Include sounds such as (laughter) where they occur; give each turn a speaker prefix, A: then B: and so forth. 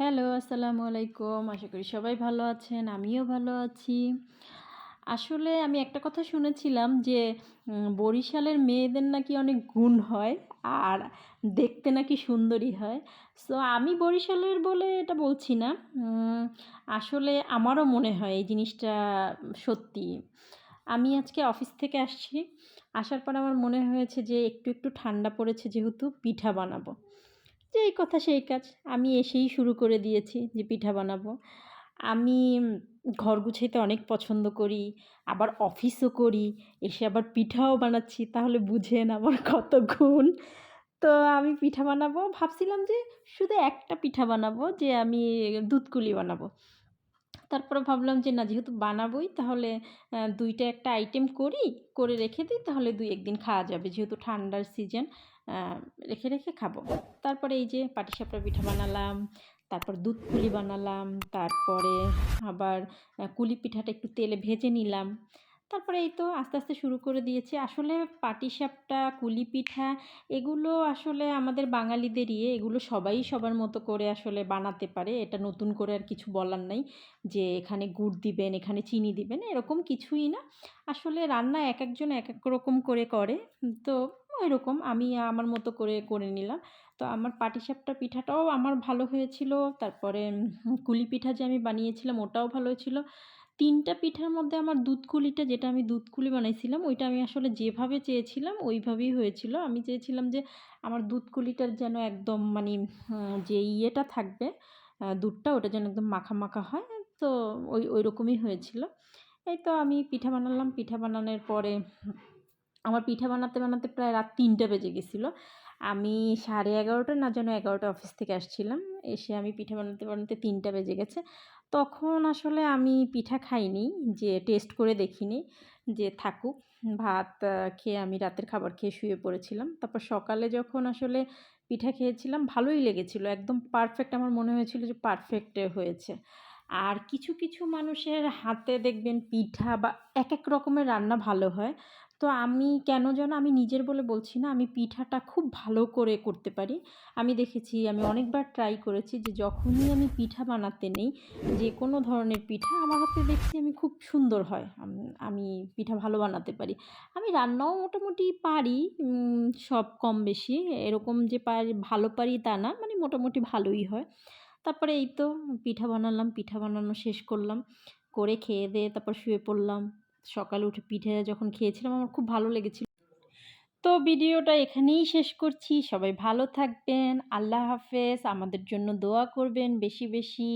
A: Hello, আসসালামু আলাইকুম। আশা করি সবাই ভালো আছেন। আমিও ভালো আছি। আসলে আমি একটা কথা শুনেছিলাম যে বরিশালের মেয়েদের নাকি অনেক গুণ হয় আর দেখতে নাকি সুন্দরী হয়। সো আমি বরিশালের বলে এটা বলছি না। আসলে আমারও মনে হয় এই জিনিসটা সত্যি। আমি আজকে অফিস থেকে আসছি। আসার পর আমার মনে হয়েছে যে একটু, একটু ঠান্ডা পড়েছে যেহেতু পিঠা বানাবো। যেই কথা সেই কাজ। আমি এসেই শুরু করে দিয়েছি যে পিঠা বানাবো। আমি ঘর গুছাইতে অনেক পছন্দ করি। আবার অফিসও করি। এসে আবার পিঠাও বানাচ্ছি। তাহলে বুঝেন আমার (laughs) কত গুণ। তো আমি পিঠা বানাবো। ভাবছিলাম যে শুধু একটা পিঠা বানাবো যে আমি দুধকুলি বানাবো। তারপরে ভাবলাম যে না যেহেতু বানাবোই তাহলে দুইটা একটা আইটেম করি, করে রেখে দিই তাহলে ২-১ খাওয়া যাবে। যেহেতু ঠান্ডার সিজন রেখে, রেখে খাব। তারপরে এই যে পাটিসাপটা পিঠা বানালাম, তারপর দুধ দুধপুলি বানালাম, তারপরে আবার কুলি পিঠাটা একটু তেলে ভেজে নিলাম। তারপরে এই তো আস্তে, আস্তে শুরু করে দিয়েছি। আসলে পাটিসাপটা, কুলি পিঠা এগুলো আসলে আমাদের বাঙালিদেরই। এগুলো সবাই সবার মতো করে আসলে বানাতে পারে। এটা নতুন করে আর কিছু বলার নাই। যে এখানে গুড় দিবেন, এখানে চিনি দিবেন, এরকম কিছুই না। আসলে রান্না এক একজন এক এক রকম করে করে। তো ওইরকম আমি আমার মতো করে, করে নিলাম। তো আমার পাটিসাপটা পিঠাটাও আমার ভালো হয়েছিল। তারপরে কুলি পিঠা যে আমি বানিয়েছিলাম ওটাও ভালো হয়েছিল। ৩ টা পিঠার মধ্যে আমার দুধকুলিটা যেটা আমি দুধকুলি বানাইছিলাম ওইটা আমি আসলে যেভাবে চেয়েছিলাম ওইভাবেই হয়েছিল। আমি চেয়েছিলাম যে আমার দুধকুলিটার যেন একদম মানে যে ইয়েটা থাকবে দুধটা ওটা যেন একদম মাখা, মাখা হয়। তো ওই ওই রকমই হয়েছিল। এই তো আমি পিঠা বানালাম। পিঠা বানানোর পরে আমার পিঠা বানাতে, বানাতে প্রায় রাত ৩ টা বেজে গেছিল আমি 11:30 না যেন এগারোটা অফিস থেকে আসছিলাম। এসে আমি পিঠা বানাতে, বানাতে তিনটা বেজে গেছে। তখন আসলে আমি পিঠা খাইনি। যে টেস্ট করে দেখিনি। যে থাকুক। ভাত খেয়ে আমি রাতের খাবার খেয়ে শুয়ে পড়েছিলাম। তারপর সকালে যখন আসলে পিঠা খেয়েছিলাম ভালোই লেগেছিল। একদম পারফেক্ট আমার মনে হয়েছিল যে পারফেক্ট হয়েছে। আর কিছু, কিছু মানুষের হাতে দেখবেন পিঠা বা এক এক রকমের রান্না ভালো হয়। তো আমি কেন যেন আমি নিজের বলে বলছি না, আমি পিঠাটা খুব ভালো করে করতে পারি। আমি দেখেছি আমি অনেকবার ট্রাই করেছি যে যখনই আমি পিঠা বানাতে নেই, যে কোনো ধরনের পিঠা আমার হাতে দেখছি আমি খুব সুন্দর হয়। আম পিঠা ভালো বানাতে পারি। আমি রান্নাও মোটামুটি পারি সব কম বেশি। এরকম যে পারি ভালো পারি তা না। মানে মোটামুটি ভালোই হয়। তারপরে এই তো পিঠা বানালাম। পিঠা বানানো শেষ করলাম। করে খেয়ে দিয়ে তারপর শুয়ে পড়লাম। সকালে উঠে পিঠে যখন খেয়েছিলাম আমার খুব ভালো লেগেছিল। তো ভিডিওটা এখানেই শেষ করছি। সবাই ভালো থাকবেন। আল্লাহ হাফেজ। আমাদের জন্য দোয়া করবেন বেশি, বেশি।